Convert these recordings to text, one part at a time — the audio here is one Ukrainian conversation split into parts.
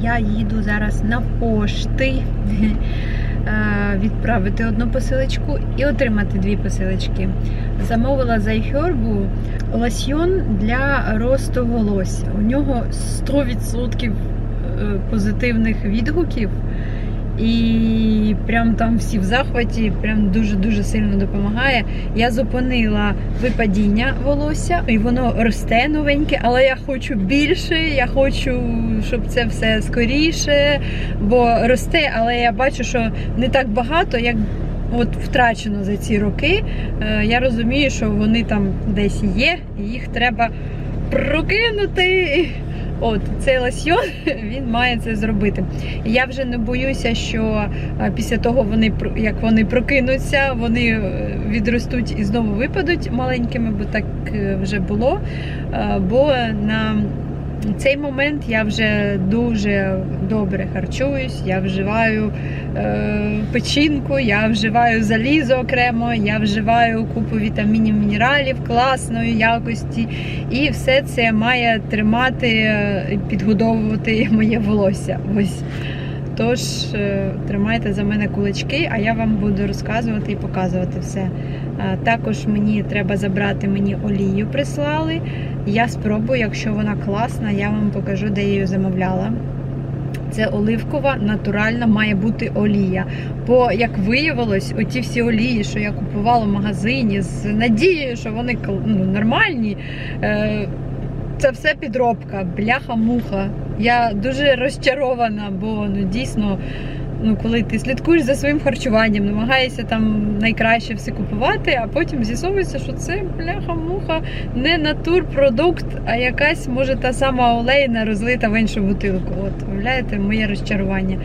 я їду зараз на пошти е, відправити одну посилочку і отримати дві посилочки. Замовила за iHerb лосьйон для росту волосся. У нього 100% е, позитивних відгуків. І прям там всі в захваті, прям дуже-дуже сильно допомагає. Я зупинила випадіння волосся, і воно росте новеньке, але я хочу більше, я хочу, щоб це все скоріше, бо росте, але я бачу, що не так багато, як от втрачено за ці роки. Е, Я розумію, що вони там десь є, і їх треба прокинути. От цей лосьйон він має це зробити. Я вже не боюся, що е, після того вони як вони прокинуться, вони е, відростуть і знову випадуть маленькими, бо так е, вже було. Бо на цей момент я вже дуже добре харчуюсь, я вживаю е, печінку, я вживаю залізо окремо, я вживаю купу вітамінів, мінералів класної якості. І все це має тримати, е, підгодовувати моє волосся. Ось. Тож е, тримайте за мене кулачки, а я вам буду розказувати і показувати все. Також мені треба забрати мені олію, прислали. Я спробую, якщо вона класна, я вам покажу, де я її замовляла. Це оливкова, натуральна має бути олія. Бо, як виявилось, оті всі олії, що я купувала в магазині з надією, що вони ну, нормальні, е, це все підробка, бляха-муха. Я дуже розчарована, бо ну дійсно, ну коли ти слідкуєш за своїм харчуванням, намагаєшся там найкраще все купувати, а потім з'ясовується, що це бляха-муха не натурпродукт, а якась може та сама олейна розлита в іншу бутилку. От уявляєте, моє розчарування.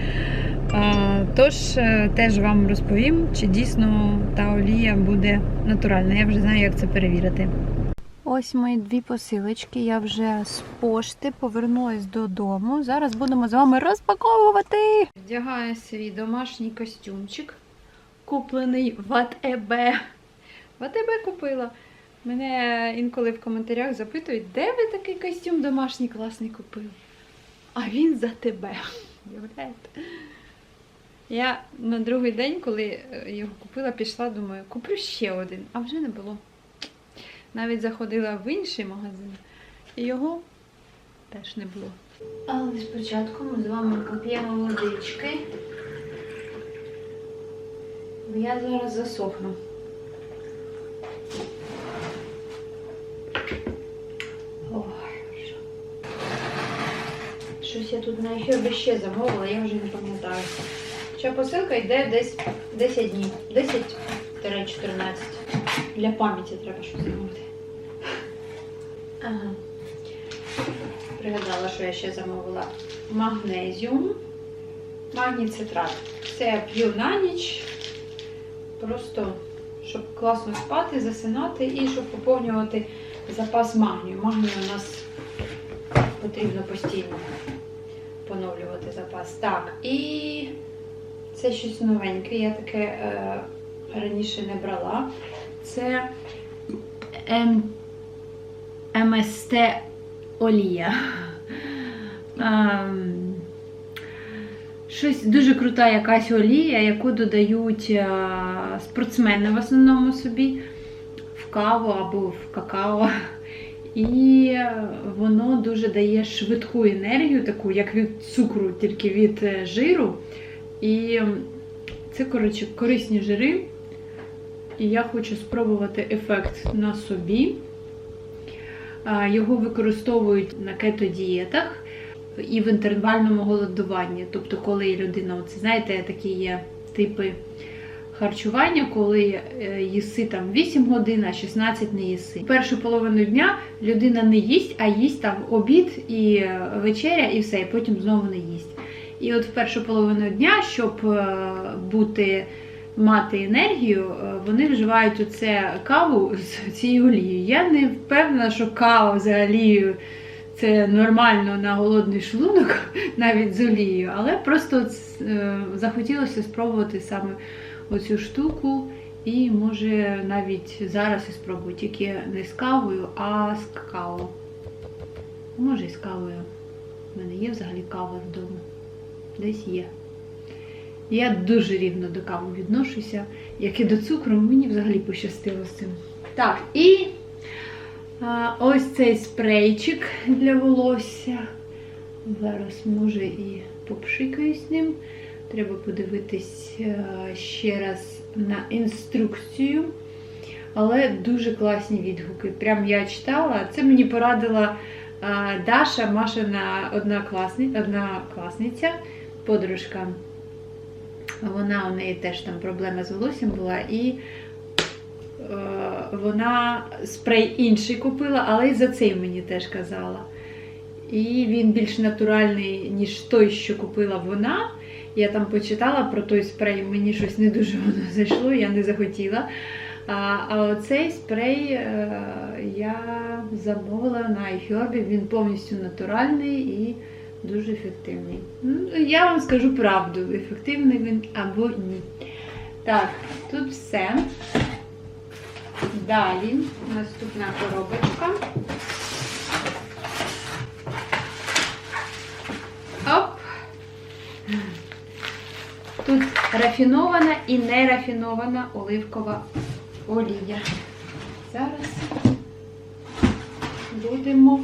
А, тож е, теж вам розповім, чи дійсно та олія буде натуральна. Я вже знаю, як це перевірити. Ось мої дві посилочки. Я вже з пошти повернулась додому. Зараз будемо з вами розпаковувати. Вдягаю свій домашній костюмчик, куплений в АТБ. В АТБ купила. Мене інколи в коментарях запитують, де ви такий костюм домашній класний купили? А він за тебе. Я на другий день, коли е, його купила, пішла, думаю, куплю ще один, а вже не було. Навіть заходила в інший магазин, і його теж не було. Але спочатку ми з вами поп'ємо водички. Бо я зараз засохну. Ой, що. Щось я тут на Ехербі ще замовила, я вже не пам'ятаю. Ця посилка йде десь 10 днів. 10-14. Для пам'яті треба щось замовити. Ага. Пригадала, що я ще замовила магнезіум, магній цитрат. Це я п'ю на ніч. Просто щоб класно спати, засинати і щоб поповнювати запас магнію. Магнію у нас потрібно постійно поновлювати запас. Так, і це щось новеньке. Я таке е, раніше не брала. Це М... МСТ олія. Ем, Щось дуже крута якась олія, яку додають е, спортсмени в основному собі в каву або в какао. І воно дуже дає швидку енергію, таку, як від цукру, тільки від е, жиру. І це, коротше, корисні жири. І я хочу спробувати ефект на собі. Його використовують на кетодієтах і в інтервальному голодуванні. Тобто, коли людина, оце, знаєте, такі є типи харчування, коли е, їси там 8 годин, а 16 не їси. Першу половину дня людина не їсть, а їсть там обід і е, вечеря, і все, і потім знову не їсть. І от в першу половину дня, щоб е, бути мати енергію, е, вони вживають оце каву з цією олією. Я не впевнена, що кава взагалі це нормально на голодний шлунок, навіть з олією, але просто е, захотілося спробувати саме оцю штуку. І може навіть зараз і спробую, тільки не з кавою, а з какао. Може і з кавою. в мене є взагалі кава вдома. Десь є. Я дуже рівно до кави відношуся, як і до цукру, мені взагалі пощастило з цим. Так, і а, ось цей спрейчик для волосся. Зараз, може, і попшикаюсь ним. Треба подивитись е, ще раз на інструкцію. Але дуже класні відгуки. Прям я читала. Це мені порадила е, Даша, Машина однокласниця, однокласниця, подружка. Вона у неї теж там проблема з волоссям була, і е, вона спрей інший купила, але і за цей мені теж казала. І він більш натуральний, ніж той, що купила вона. Я там почитала про той спрей, мені щось не дуже воно зайшло, я не захотіла. А, а оцей спрей е, я замовила на iHerb, він повністю натуральний і дуже ефективний. Ну, Я вам скажу правду, ефективний він або ні. Так, тут все. Далі наступна коробочка. Оп. Тут рафінована і нерафінована оливкова олія. Зараз будемо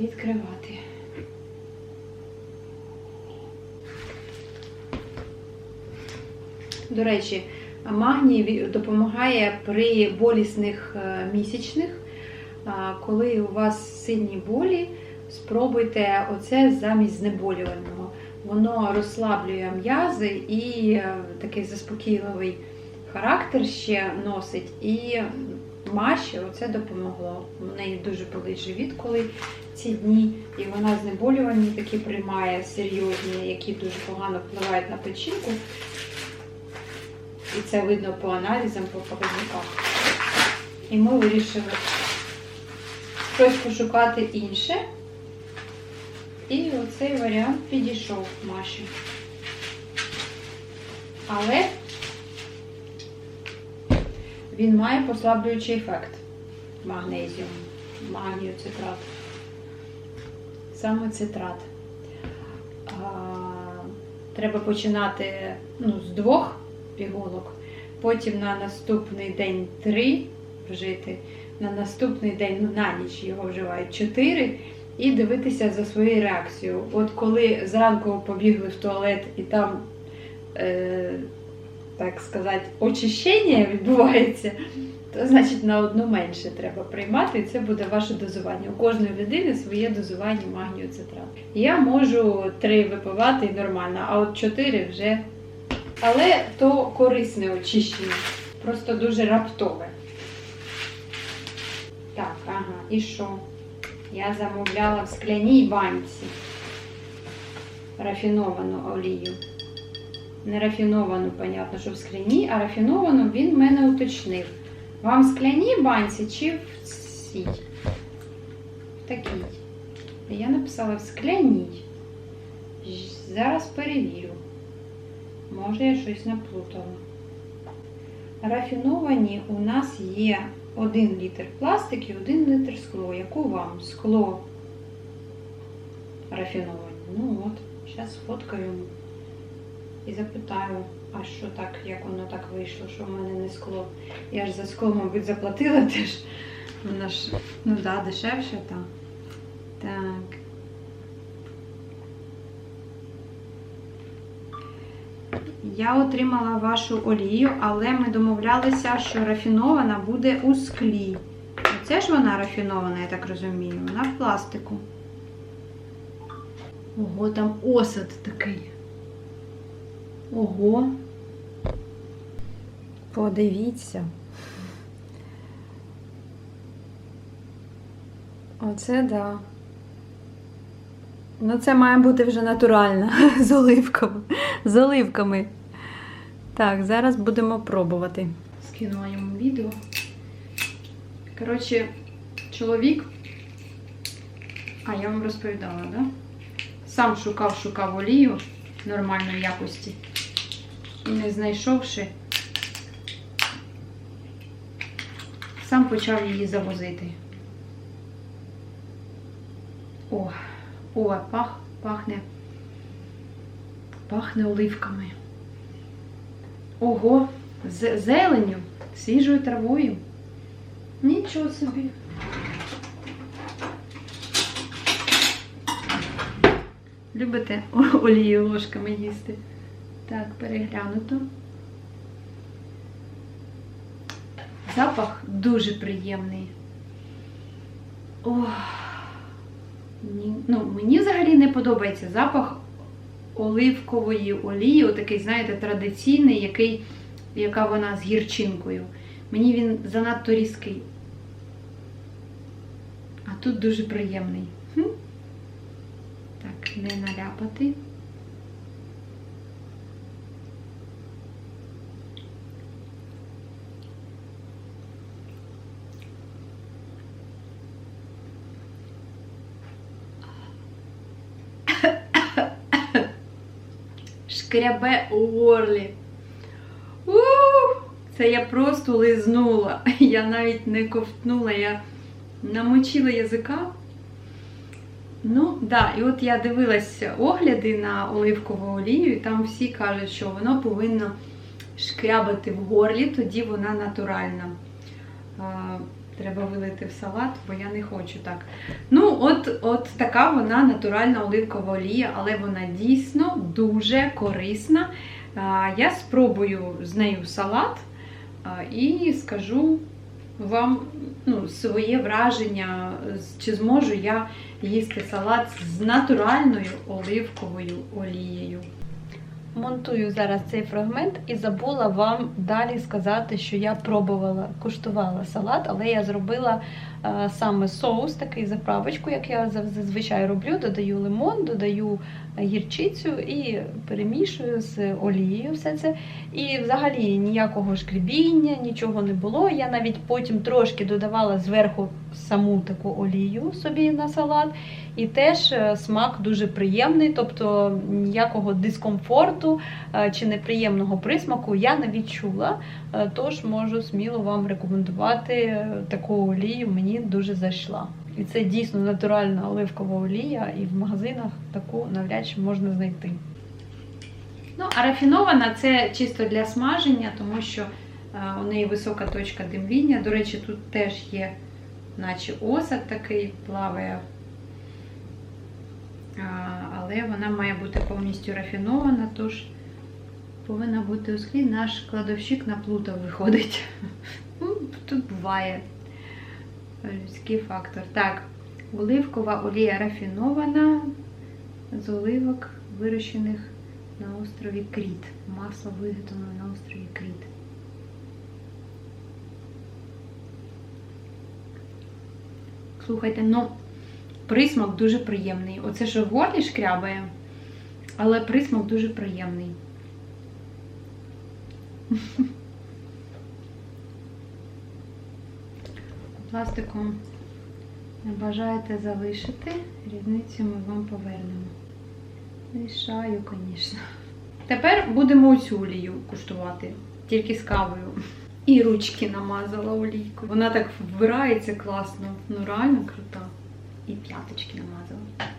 відкривати. До речі, магній допомагає при болісних е, місячних. Коли у вас сильні болі, спробуйте оце замість знеболювального. Воно розслаблює м'язи і е, такий заспокійливий характер ще носить. І Маші оце допомогло. У неї дуже болить живіт, коли ці дні, і вона знеболювальні такі приймає серйозні, які дуже погано впливають на печінку. І це видно по аналізам, по показниках. І ми вирішили щось пошукати інше. І оцей варіант підійшов Маші. Але він має послаблюючий ефект магнезіум, магнію цитрат. Саме цитрат. А, треба починати ну, з двох пігулок, потім на наступний день три вжити, на наступний день, ну на ніч його вживають чотири, і дивитися за своєю реакцією. От коли зранку побігли в туалет і там, е, так сказати, очищення відбувається, то значить на одну менше треба приймати, і це буде ваше дозування. У кожної людини своє дозування магнію цитрат. Я можу три випивати і нормально, а от чотири вже. Але то корисне очищення, просто дуже раптове. Так, ага, і що? Я замовляла в скляній банці рафіновану олію. Не рафіновану, понятно, що в скляній, а рафіновану він мене уточнив. Вам в скляній банці чи в цій? В такій. Я написала в скляній. Зараз перевірю. Може, я щось наплутала. Рафіновані у нас є 1 літр пластик і 1 літр скло. Яку вам? Скло рафіновані. Ну от, зараз сфоткаю і запитаю, а що так, як воно так вийшло, що в мене не скло. Я ж за скло, мабуть, заплатила теж. Воно ж, ну да, дешевше там. Так. Я отримала вашу олію, але ми домовлялися, що рафінована буде у склі. Оце ж вона рафінована, я так розумію. Вона в пластику. Ого, там осад такий. Ого. Подивіться. Оце да. Ну, це має бути вже натурально з оливками. З оливками. Так, зараз будемо пробувати. Скинула йому відео. Коротше, чоловік. А, я вам розповідала, да? Сам шукав, шукав олію нормальної якості. І не знайшовши, сам почав її завозити. О, о, пах, пахне. Пахне оливками. Ого, з зеленню, свіжою травою. Нічого собі. Любите олію ложками їсти? Так, переглянуто. Запах дуже приємний. Ох. Ну, мені взагалі не подобається запах оливкової олії, отакий, знаєте, традиційний, який, яка вона з гірчинкою. Мені він занадто різкий. А тут дуже приємний. Хм. Так, не наляпати. Шкрябе у горлі. Ух, це я просто лизнула. Я навіть не ковтнула, я намочила язика. Ну, да, і от я дивилась огляди на оливкову олію, і там всі кажуть, що воно повинно шкрябати в горлі, тоді вона натуральна. Треба вилити в салат, бо я не хочу так. Ну, от, от така вона натуральна оливкова олія, але вона дійсно дуже корисна. Я спробую з нею салат і скажу вам ну, своє враження, чи зможу я їсти салат з натуральною оливковою олією. Монтую зараз цей фрагмент і забула вам далі сказати, що я пробувала, куштувала салат, але я зробила саме соус, такий заправочку, як я зазвичай роблю. Додаю лимон, додаю е, гірчицю і перемішую з олією все це. І взагалі ніякого шкребіння, нічого не було. Я навіть потім трошки додавала зверху саму таку олію собі на салат. І теж е, смак дуже приємний, тобто ніякого дискомфорту е, чи неприємного присмаку я не відчула. Е, Тож можу сміло вам рекомендувати е, таку олію, мені дуже зайшла. І це дійсно натуральна оливкова олія, і в магазинах таку навряд чи можна знайти. Ну, а рафінована це чисто для смаження, тому що е, у неї висока точка димління. До речі, тут теж є, наче осад такий плаває. Але вона має бути повністю рафінована, тож повинна бути у склі. Наш кладовщик наплутав виходить. Ну, Тут буває людський фактор. Так, оливкова олія рафінована з оливок, вирощених на острові Кріт. Масло виготовлено на острові Кріт. Слухайте, ну, присмак дуже приємний. Оце що в горлі шкрябає, але присмак дуже приємний. Пластиком не бажаєте залишити, різницю ми вам повернемо. Рішаю, звісно. Тепер будемо оцю олію куштувати, тільки з кавою. І ручки намазала олійкою. Вона так вбирається класно. Ну реально крута. І п'яточки намазала.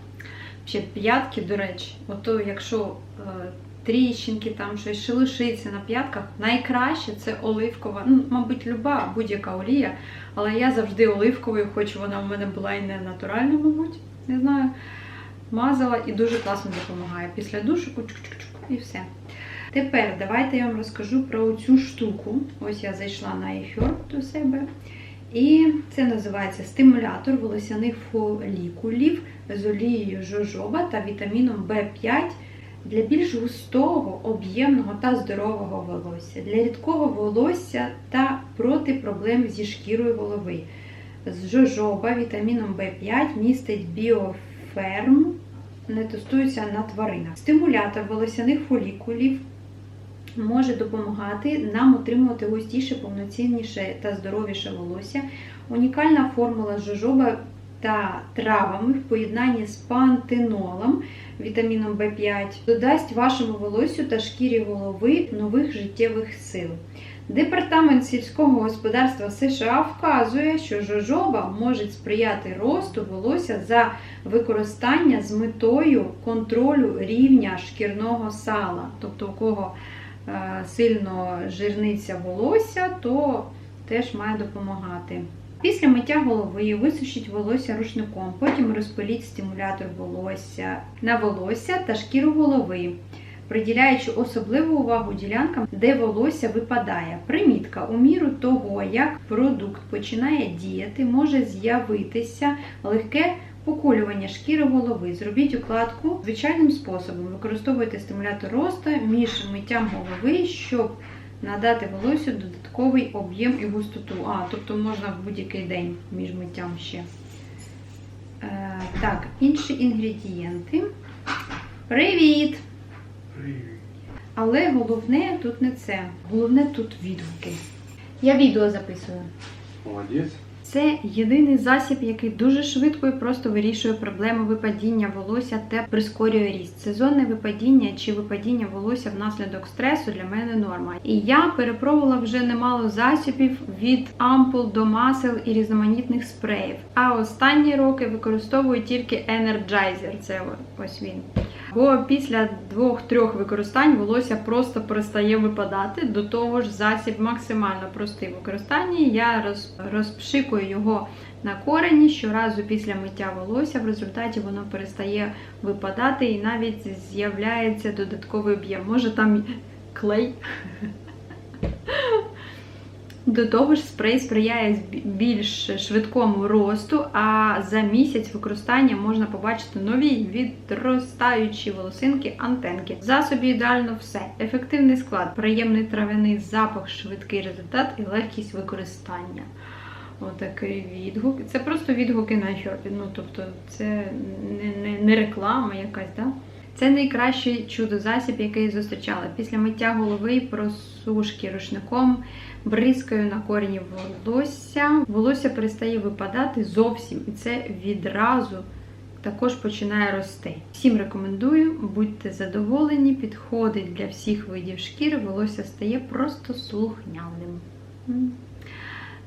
Ще п'ятки, до речі, ото якщо е, тріщинки, там щось шелушиться на п'ятках, найкраще це оливкова, ну, мабуть, люба будь-яка олія, але я завжди оливковою, хоч вона в мене була і не натуральна, мабуть, не знаю. Мазала і дуже класно допомагає. Після душу чук-чук-чук і все. Тепер давайте я вам розкажу про цю штуку. Ось я зайшла на iHerb до себе. І це називається стимулятор волосяних фолікулів з олією жожоба та вітаміном В5 для більш густого, об'ємного та здорового волосся, для рідкого волосся та проти проблем зі шкірою голови. З жожоба вітаміном В5 містить біоферм, не тестується на тваринах. Стимулятор волосяних фолікулів може допомагати нам отримувати густіше, повноцінніше та здоровіше волосся. Унікальна формула жожоба та травами в поєднанні з пантенолом, вітаміном В5, додасть вашому волосю та шкірі голови нових життєвих сил. Департамент сільського господарства США вказує, що жожоба може сприяти росту волосся за використання з метою контролю рівня шкірного сала. Тобто, у кого е, сильно жирниця волосся, то теж має допомагати. Після миття голови висушіть волосся рушником, потім розпиліть стимулятор волосся на волосся та шкіру голови, приділяючи особливу увагу ділянкам, де волосся випадає. Примітка у міру того, як продукт починає діяти, може з'явитися легке поколювання шкіри голови. Зробіть укладку звичайним способом. Використовуйте стимулятор росту між миттям голови, щоб надати волосю додатковий об'єм і густоту. А, тобто можна в будь-який день між миттям ще. Е, так, інші інгредієнти. Привіт! Привіт. Але головне тут не це. Головне тут відгуки. Я відео записую. Молодець. Це єдиний засіб, який дуже швидко і просто вирішує проблему випадіння волосся та прискорює ріст. Сезонне випадіння чи випадіння волосся внаслідок стресу для мене норма. І я перепробувала вже немало засобів від ампул до масел і різноманітних спреїв. А останні роки використовую тільки Energizer. Це ось він. Бо після двох-трьох використань волосся просто перестає випадати. До того ж, засіб максимально простий в використанні. Я роз, розпшикую його на корені щоразу після миття волосся. В результаті воно перестає випадати і навіть з'являється додатковий об'єм. Може там клей. До того ж, спрей сприяє більш швидкому росту, а за місяць використання можна побачити нові відростаючі волосинки антенки. В засобі ідеально все. Ефективний склад, приємний трав'яний запах, швидкий результат і легкість використання. Отакий відгук. Це просто відгуки на Хьорбі. Ну, тобто, це не, не, не реклама якась, да? Це найкращий чудо-засіб, який зустрічала. Після миття голови просушки рушником бризкаю на корені волосся. Волосся перестає випадати зовсім, і це відразу також починає рости. Всім рекомендую, будьте задоволені, підходить для всіх видів шкіри, волосся стає просто слухняним.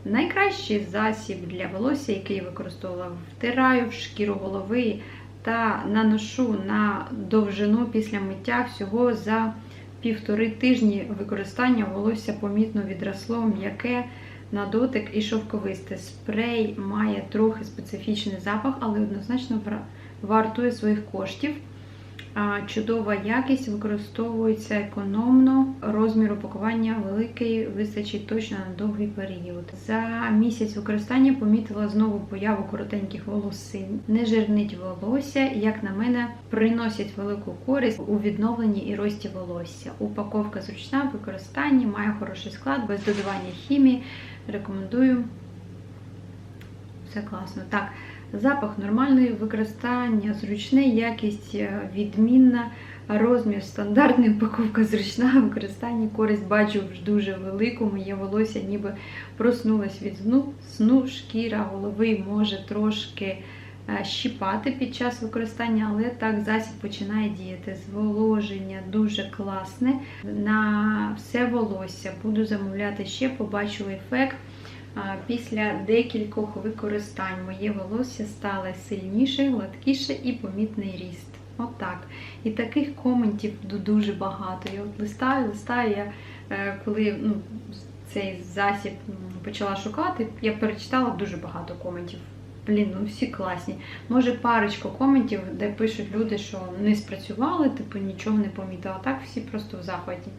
Найкращий засіб для волосся, який я використовувала, втираю в шкіру голови та наношу на довжину після миття всього за півтори тижні використання волосся помітно відросло, м'яке на дотик і шовковисте. Спрей має трохи специфічний запах, але однозначно вартує своїх коштів. Чудова якість використовується економно. Розмір упакування великий, вистачить точно на довгий період. За місяць використання помітила знову появу коротеньких волосин. Не жирнить волосся, як на мене, приносять велику користь у відновленні і рості волосся. Упаковка зручна в використанні, має хороший склад, без додавання хімії. Рекомендую. Все класно. Так, запах нормальний, використання зручне, якість е, відмінна, розмір стандартний, упаковка зручна, використання користь бачу дуже велику. Моє волосся ніби проснулось від сну, сну, шкіра голови може трошки е, щіпати під час використання, але так засіб починає діяти. Зволоження дуже класне. На все волосся буду замовляти ще, побачу ефект. Після декількох використань моє волосся стало сильніше, гладкіше і помітний ріст. Отак. І таких коментів дуже багато. Я от листаю, листаю. Я е, коли ну, цей засіб почала шукати, я перечитала дуже багато коментів. Блін, ну всі класні. Може, парочку коментів, де пишуть люди, що не спрацювали, типу нічого не помітила. Так всі просто в захваті.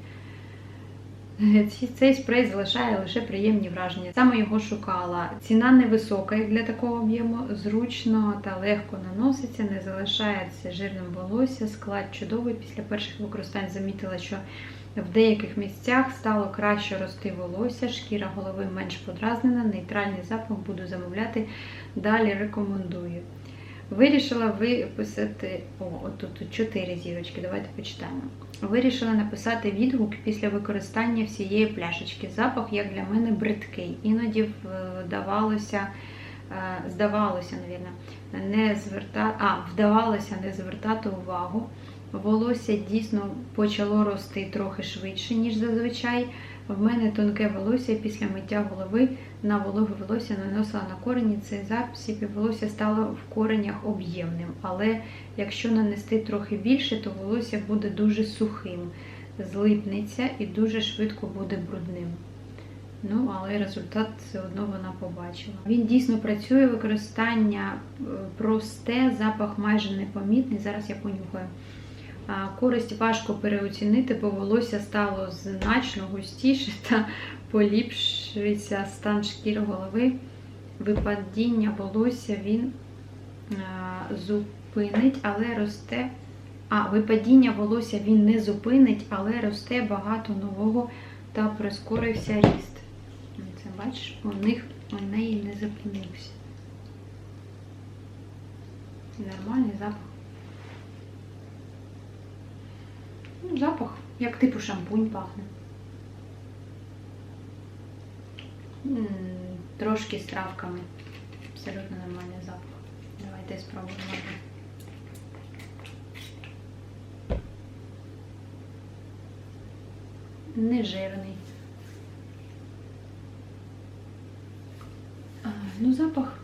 Цей спрей залишає лише приємні враження. Саме його шукала. Ціна невисока як для такого об'єму, зручно та легко наноситься, не залишається жирним волосся, склад чудовий. Після перших використань замітила, що в деяких місцях стало краще рости волосся, шкіра голови менш подразнена, нейтральний запах буду замовляти. Далі рекомендую. Вирішила виписати. О, от тут, тут чотири зірочки. Давайте почитаємо. Вирішила написати відгук після використання всієї пляшечки. Запах, як для мене, бридкий. Іноді вдавалося, е, здавалося, навірно, не зверта... а, вдавалося не звертати увагу. Волосся дійсно почало рости трохи швидше, ніж зазвичай. В мене тонке волосся після миття голови на вологе волосся наносила на корені цей засіб і волосся стало в коренях об'ємним. Але якщо нанести трохи більше, то волосся буде дуже сухим, злипнеться і дуже швидко буде брудним. Ну, але результат все одно вона побачила. Він дійсно працює, використання е, просте, запах майже непомітний. Зараз я понюхаю. Користь важко переоцінити, бо волосся стало значно густіше та поліпшується стан шкіри голови. Випадіння волосся він зупинить, але росте. А, випадіння волосся він не зупинить, але росте багато нового та прискорився ріст. Це бачиш, у них у неї не зупинився. Нормальний запах. Ну, запах, як типу шампунь пахне. М, Трошки з травками. Абсолютно нормальний запах. Давайте спробуємо. Не жирний. А, ну, запах.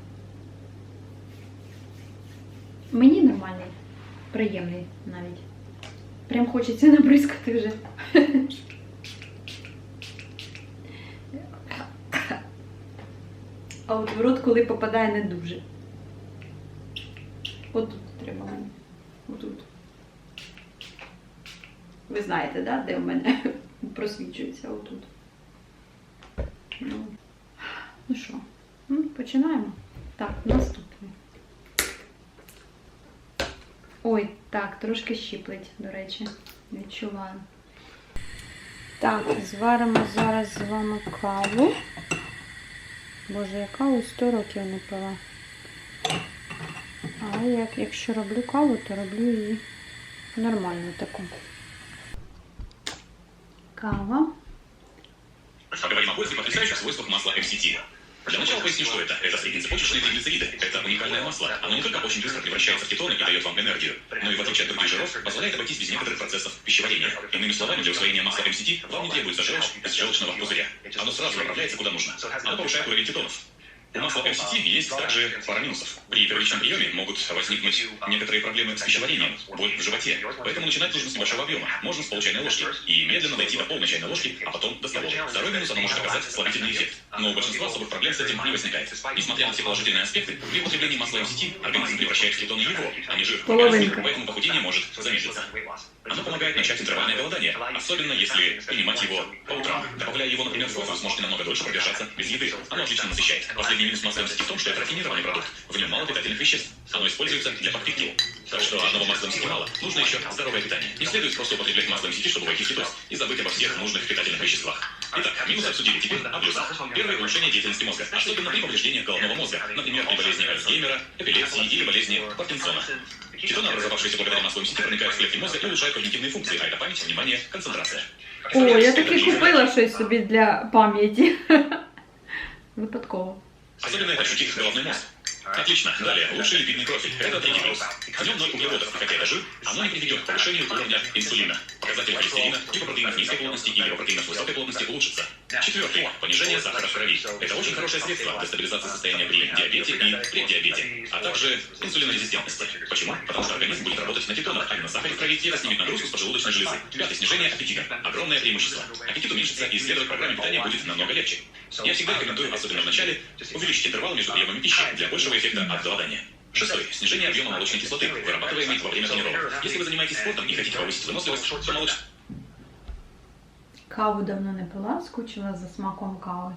Мені нормальний, приємний навіть. Прям хочеться набризкати вже. А от в рот, коли попадає, не дуже. Отут треба мені. Отут. Ви знаєте, да, де в мене просвічується отут. Ну, ну що, починаємо. Так, наступний. Ой, так, трошки щиплить, до речі. Відчуваю. Так, зваримо зараз з вами каву. Боже, я каву 100 років не пила. Але як, якщо роблю каву, то роблю її нормальну таку. Кава. Потрясающих свойствах масла MCT. Для начала поясню, что это. Это среднецепочечные триглицериды. Это уникальное масло. Оно не только очень быстро превращается в кетоны и дает вам энергию, но и в отличие от других жиров, позволяет обойтись без некоторых процессов пищеварения. Иными словами, для усвоения масла MCT вам не требуется желчь из желчного пузыря. Оно сразу направляется куда нужно. Оно повышает уровень кетонов. У масла MCT есть также пара минусов. При первичном приеме могут возникнуть некоторые проблемы с пищеварением, боль в животе. Поэтому начинать нужно с небольшого объема, можно с получайной ложки, и медленно дойти до полной чайной ложки, а потом до столовой. Второй минус оно может оказать слабительный эффект. Но у большинства особых проблем с этим не возникает. Несмотря на все положительные аспекты, при употреблении масла MCT организм превращает в кетоны его, а не жир. Поэтому похудение может замедлиться. Оно помогает начать интервальное голодание, особенно если принимать его по утрам. Добавляя его, например, в кофе, вы сможете намного дольше продержаться без еды. Оно отлично насыщает. Последний минус MCT в том, что это рафинированный продукт. В нем мало питательных веществ. Оно используется для подпитки. Так что одного масла MCT мало. Нужно еще здоровое питание. Не следует просто употреблять MCT, чтобы войти в кетоз и забыть обо всех нужных питательных веществах. Итак, минусы обсудили теперь о плюсах. Первое – улучшение деятельности мозга, особенно при повреждениях головного мозга, например, при болезни Альцгеймера, эпилепсии или болезни Паркинсона. Кетоны, образовавшиеся благодаря маслу MCT, проникают в клетки мозга и улучшают когнитивные функции, а это память, внимание, концентрация. О, я таки купила щось собі для пам'яті. Випадково. Особенно это ощутит головной мозг. Отлично. Далее, лучший липидный профиль. Это третий плюс. В нем ноль углеводов, хотя это жир, оно не приведет к повышению уровня инсулина. Показатель холестерина, липопротеинов низкой плотности и липопротеинов высокой плотности улучшится. Четвертый. Понижение сахара в крови. Это очень хорошее средство для стабилизации состояния при диабете и преддиабете, а также инсулинорезистентности. Почему? Потому что организм будет работать на кетонах, а не на сахаре в крови, и снимет нагрузку с поджелудочной железы. Пятое. Снижение аппетита. Огромное преимущество. Аппетит уменьшится, и исследовать программе питания будет намного легче. Я всегда рекомендую, особенно в начале, увеличить интервал между приемами пищи для большего эффекта от голодания. Шестой. Снижение объема молочной кислоты, вырабатываемой во время тренировок. Если вы занимаетесь спортом и хотите повысить выносливость, то молоч... Каву давно не пила, скучила за смаком кави.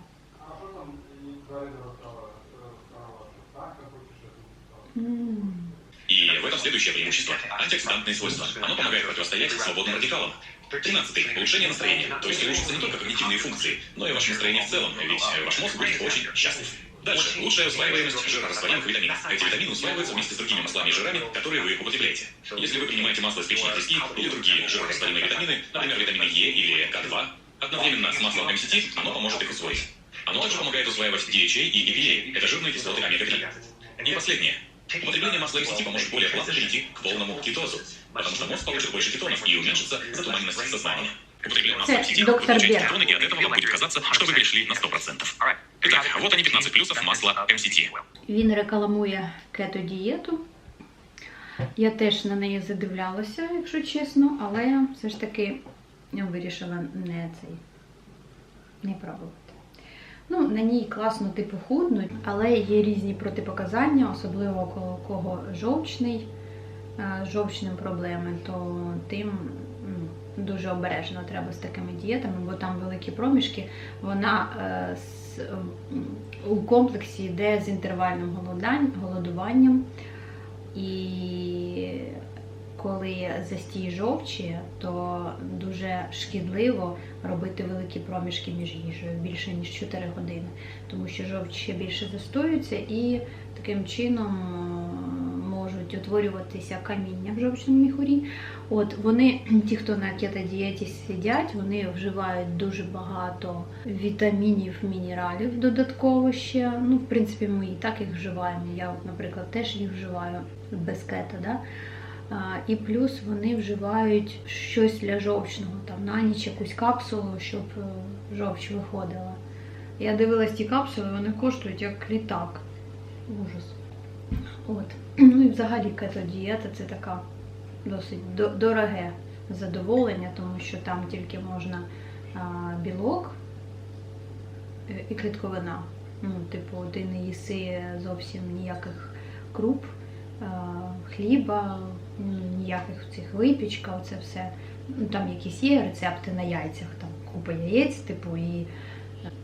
М. И в этом следующее преимущество – антиоксидантные свойства. Оно помогает противостоять свободным радикалам. Тринадцатый. Улучшение настроения. То есть улучшатся не только когнитивные функции, но и ваше настроение в целом, ведь ваш мозг будет очень счастлив. Дальше. Лучшая усваиваемость жирорастворимых витаминов. Эти витамины усваиваются вместе с другими маслами и жирами, которые вы употребляете. Если вы принимаете масло из печени трески или другие жирорастворимые витамины, например, витамины Е или К2, одновременно с маслом MCT, оно поможет их усвоить. Оно также помогает усваивать DHA и EPA. Это жирные кислоты омега-3. И последнее. Употребление масла MCT поможет более плавно перейти к полному кетозу, потому что мозг получит больше кетонов и уменьшится затуманенность сознания. Употребляя масло Это MCT, вы доктор получаете Бер. кетоны, и от этого вам будет казаться, что вы перешли на 100%. Итак, вот они 15 плюсов масла MCT. Він рекламує кето-дієту. Я теж на неї задивлялася, якщо чесно, але все ж таки вирішила не цей не пробувати. Ну, на ній класно типу худнуть, але є різні протипоказання, особливо коли у кого жовчний, е, з жовчним проблеми, то тим м, дуже обережно треба з такими дієтами, бо там великі проміжки. Вона е, з, у комплексі йде з інтервальним голодуванням. І коли застій жовчі, то дуже шкідливо робити великі проміжки між їжею більше ніж 4 години, тому що жовч ще більше застоюється і таким чином можуть утворюватися каміння в жовчному міхурі. От вони, ті, хто на кетодієті сидять, вони вживають дуже багато вітамінів, мінералів додатково ще. Ну, в принципі, ми і так їх вживаємо. Я, наприклад, теж їх вживаю без кето, да? І плюс вони вживають щось для жовчного, там на ніч якусь капсулу, щоб е, жовч виходила. Я дивилась ті капсули, вони коштують як літак. Ужас. От. Ну і взагалі кетодієта це така досить до- дороге задоволення, тому що там тільки можна а, білок е, і клітковина. Ну, типу, ти не їси зовсім ніяких круп, а, хліба, ніяких цих випічка, оце все. Ну, там якісь є рецепти на яйцях, там купа яєць, типу, і,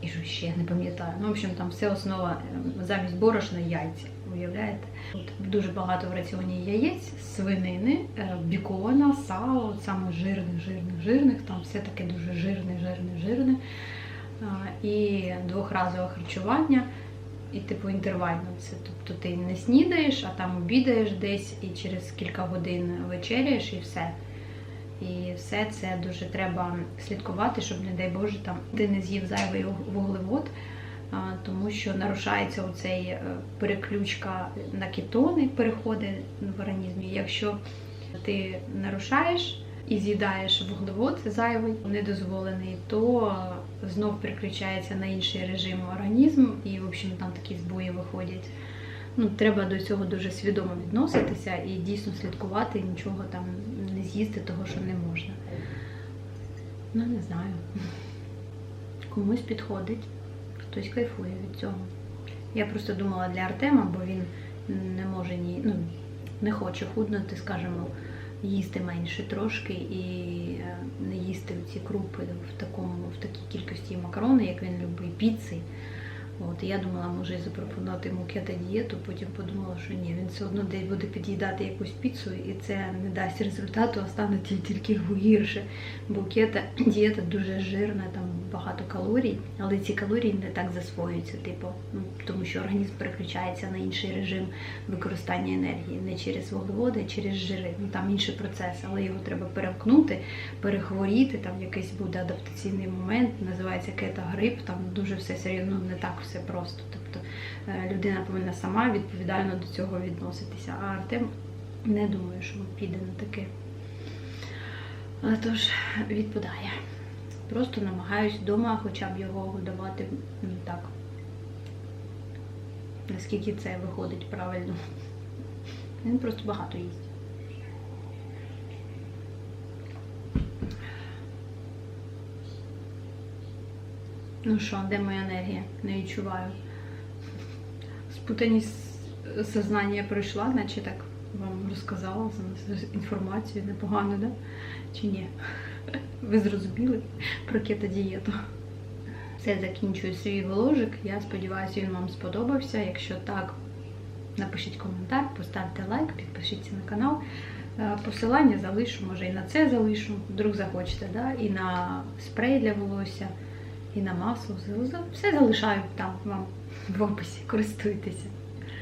і що ще не пам'ятаю. Ну, в общем, там все основа е, замість борошна яйця. Уявляєте? От дуже багато в раціоні яєць, свинини, е, бікона, сало, от саме жирних, жирних, жирних, там все таке дуже жирне, жирне, жирне. І двохразове харчування, і типу інтервально. Це тобто ти не снідаєш, а там обідаєш десь і через кілька годин вечеряєш і все. І все це дуже треба слідкувати, щоб, не дай Боже, там ти не з'їв зайвий вуглевод, тому що нарушається оцей е, переключка на кетони, переходи в організмі. Якщо ти нарушаєш і з'їдаєш вуглевод зайвий, недозволений, то знов переключається на інший режим організм, і в общем там такі збої виходять. Ну, треба до цього дуже свідомо відноситися і дійсно слідкувати, нічого там не з'їсти, того, що не можна. Ну, не знаю. Комусь підходить, хтось кайфує від цього. Я просто думала для Артема, бо він не може ні, ну, не хоче худнути, скажімо, їсти менше трошки і е, не їсти ці крупи в такому, в такій кількості макарони, як він любить, піци. От, я думала, може запропонувати йому кето-дієту, потім подумала, що ні, він все одно десь буде під'їдати якусь піцу, і це не дасть результату, а стане тільки гірше. Бо кето дієта дуже жирна, там багато калорій, але ці калорії не так засвоюються, типу, ну, тому що організм переключається на інший режим використання енергії, не через вуглеводи, а через жири. Ну там інший процес, але його треба перемкнути, перехворіти, там якийсь буде адаптаційний момент, називається кетогрип, там дуже все серйозно не так все просто. Тобто е, людина повинна сама відповідально до цього відноситися. А Артем не думаю, що піде на таке. Але тож відпадає. Просто намагаюсь вдома хоча б його годувати м, так. Наскільки це виходить правильно. Він просто багато їсть. Ну що, де моя енергія? Не відчуваю. Спутаність сознання пройшла, наче так вам розказала за за інформацію непогано, да? Чи ні? Ви зрозуміли про кетодієту? Все, закінчую свій вложик. Я сподіваюся, він вам сподобався. Якщо так, напишіть коментар, поставте лайк, підпишіться на канал. Е, Посилання залишу, може і на це залишу, вдруг захочете, да? і на спрей для волосся, і на масло. Все залишаю там вам в описі, користуйтеся.